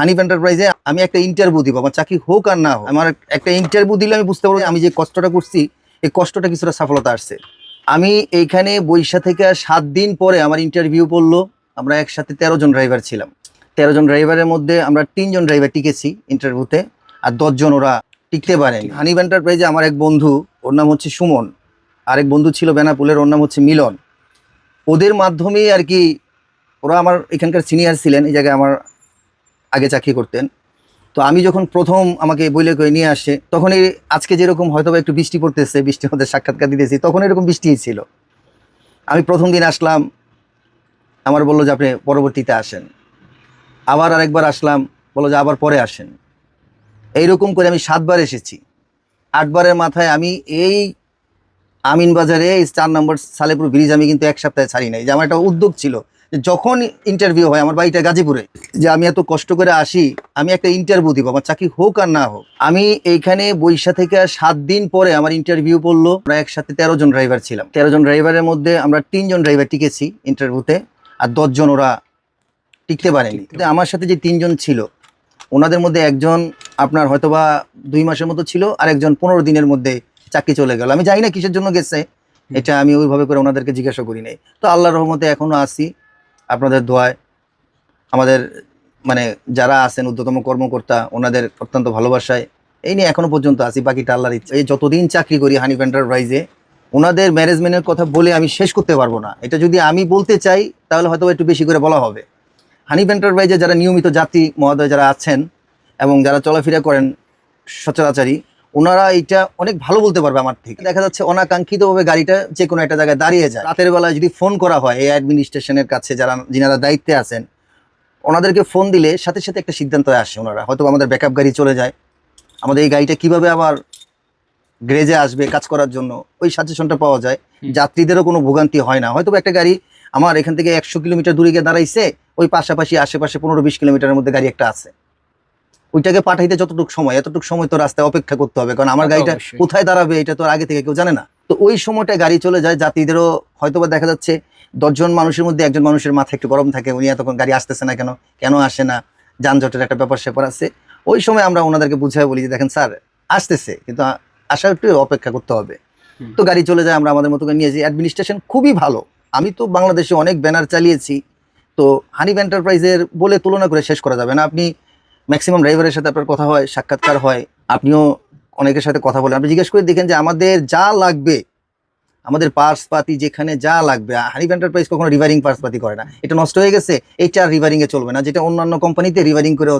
হানিফ এন্টারপ্রাইজে আমি একটা ইন্টারভিউ দিব আমার চাকরি হোক আর না হোক। আমার একটা ইন্টারভিউ দিলে আমি বুঝতে পারব আমি যে কষ্টটা করছি এই কষ্টটা কিছুটা সফলতা আসছে। আমি এইখানে বৈশা থেকে সাত দিন পরে আমার ইন্টারভিউ পড়ল আমরা একসাথে তেরো জন ড্রাইভার ছিলাম। তেরো জন ড্রাইভারের মধ্যে আমরা তিনজন ড্রাইভার টিকেছি ইন্টারভিউতে আর দশজন ওরা টিকতে পারেন। হানিফ এন্টারপ্রাইজে আমার এক বন্ধু ওর নাম হচ্ছে সুমন আরেক বন্ধু ছিল বেনাপুলের ওর নাম হচ্ছে মিলন। ওদের মাধ্যমেই আর কি ওরা আমার এখানকার সিনিয়র ছিলেন এই জায়গায় আমার আগে চাকরি করতেন। তো আমি যখন প্রথম আমাকে বইলে করে নিয়ে আসে, তখনই আজকে যেরকম হয়তো একটু বৃষ্টি পড়তেছে বৃষ্টির মধ্যে সাক্ষাৎকার দিতেছি, তখন এরকম বৃষ্টিই ছিল। আমি প্রথম দিন আসলাম, আমার বলল যে আপনি পরবর্তীতে আসেন। আবার আরেকবার আসলাম, বলল যে আবার পরে আসেন। এইরকম করে আমি সাতবার এসেছি। আটবারের মাথায় আমি এই আমিন বাজারে এই চার নম্বর সালেপুর ব্রিজ আমি কিন্তু এক সপ্তাহে ছাড়ি নাই। যে আমার একটা উদ্যোগ ছিল যখন ইন্টারভিউ হয় আমার বাড়িটা গাজীপুরে যে আমি এত কষ্ট করে আসি আমি একটা ইন্টারভিউ দিব আমার চাকরি হোক আর না হোক। আমি এইখানে বৈশা থেকে সাত দিন পরে আমার ইন্টারভিউ পড়ল আমরা একসাথে তেরো জন ড্রাইভার ছিলাম। তেরো জন ড্রাইভারের মধ্যে আমরা তিনজন ড্রাইভার টিকেছি ইন্টারভিউতে আর দশজন ওরা টিকতে পারেনি। কিন্তু আমার সাথে যে তিনজন ছিল ওনাদের মধ্যে একজন আপনার হয়তোবা দুই মাসের মতো ছিল আর একজন পনেরো দিনের মধ্যে চাকরি চলে গেল। আমি জানি না কিসের জন্য গেছে এটা আমি ওইভাবে করে ওনাদেরকে জিজ্ঞাসা করি নাই। তো আল্লাহর রহমতে এখনও আছি। আপনাদের দোয়ায় আমাদের মানে যারা আছেন ঊর্ধ্বতম কর্মকর্তা, ওনাদের অত্যন্ত ভালোবাসায়, এই নিয়ে এখনও পর্যন্ত আছি, বাকিটা আল্লাহর ইচ্ছা। এই যতদিন চাকরি করি হানিফ এন্টারপ্রাইজে ওনাদের ম্যানেজমেন্টের কথা বলে আমি শেষ করতে পারব না। এটা যদি আমি বলতে চাই, তাহলে হয়তো একটু বেশি করে বলা হবে। হানিফ এন্টারপ্রাইজে যারা নিয়মিত যাত্রী মহোদয় যারা আছেন এবং যারা চলাফেরা করেন সচরাচারী ওনারা এটা অনেক ভালো বলতে পারবে আমার থেকে। দেখা যাচ্ছে অনাকাঙ্ক্ষিতভাবে গাড়িটা যে কোনো একটা জায়গায় দাঁড়িয়ে যায়। রাতের বেলায় যদি ফোন করা হয় এই অ্যাডমিনিস্ট্রেশনের কাছে যারা যিনারা দায়িত্বে আছেন ওনাদেরকে ফোন দিলে সাথে সাথে একটা সিদ্ধান্ত আসে ওনারা। হয়তো আমাদের ব্যাকআপ গাড়ি চলে যায়। আমাদের এই গাড়িটা কীভাবে আবার গ্রেজে আসবে কাজ করার জন্য ওই সাজেশনটা পাওয়া যায়। যাত্রীদেরও কোনো ভোগান্তি হয় না। হয়তো একটা গাড়ি আমার এখান থেকে একশো কিলোমিটার দূরে গিয়ে দাঁড়াইছে ওই পাশাপাশি আশেপাশে পনেরো বিশ কিলোমিটারের মধ্যে গাড়ি একটা আছে। ওইটাকে পাঠাইতে যতটুকু সময় এতটুকু সময় তো রাস্তায় অপেক্ষা করতে হবে কারণ আমার গাড়িটা কোথায় দাঁড়াবে এটা তো আর আগে থেকে কেউ জানে না। তো ওই সময়টা গাড়ি চলে যায় যাত্রীদেরও হয়তো বা দেখা যাচ্ছে দশজন মানুষের মধ্যে একজন মানুষের মাথা একটু গরম থাকে উনি এতক্ষণ গাড়ি আসতেছে না কেন কেন আসে না যানজটের একটা ব্যাপার স্যাপার আছে। ওই সময় আমরা ওনাদেরকে বুঝাই বলি যে দেখেন স্যার আসতেছে কিন্তু আ- আসার একটু অপেক্ষা করতে হবে। তো গাড়ি চলে যায় আমরা আমাদের মতো করে নিয়ে যাই। অ্যাডমিনিস্ট্রেশন খুবই ভালো। আমি তো বাংলাদেশে অনেক ব্যানার চালিয়েছি তো হানিফ এন্টারপ্রাইজের বলে তুলনা করে শেষ করা যাবে না। আপনি ম্যাক্সিমাম ড্রাইভারের সাথে আপনার কথা হয়, সাক্ষাৎকার হয়, আপনিও অনেকের সাথে কথা বলেন আপনি জিজ্ঞেস করে দেখেন যে আমাদের যা লাগবে, আমাদের পার্স পাতি যেখানে যা লাগবে হানিফ এন্টারপ্রাইজ কখনো রিভারিং পার্স পাতি করে না এটা নষ্ট হয়ে গেছে, এটা আর রিভারিং এ চলবে না, যেটা অন্যান্য কোম্পানিতে রিভারিং করেও।